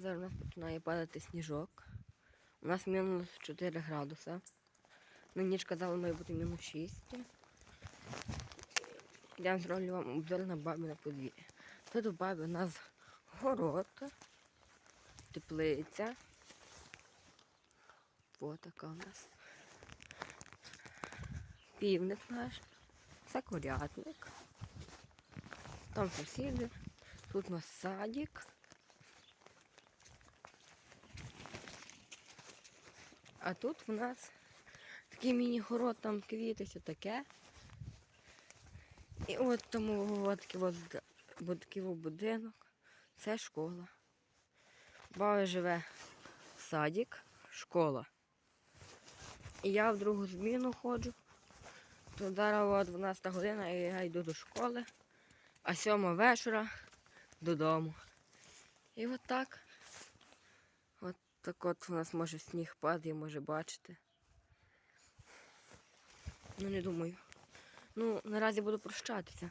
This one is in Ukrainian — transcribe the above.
О, зараз у нас починає падати сніжок. У нас мінус 4 градуса. На ніч казали, має бути мінус 6. Я зроблю вам обзор на бабі на подвір'я. Тут у бабі у нас город, теплиця. Ось така у нас. Півник наш. Це курятник. Там сусіди. Тут у нас садик. А тут у нас такий міні-город, там квіти, все таке. І от тому от такий будинок. Це школа. Баба живе садик, школа. І я в другу зміну ходжу. То зараз 12 година і я йду до школи, а 7 вечора додому. І от так. Так от у нас може сніг падає, може бачити. Ну не думаю. Ну, наразі буду прощатися.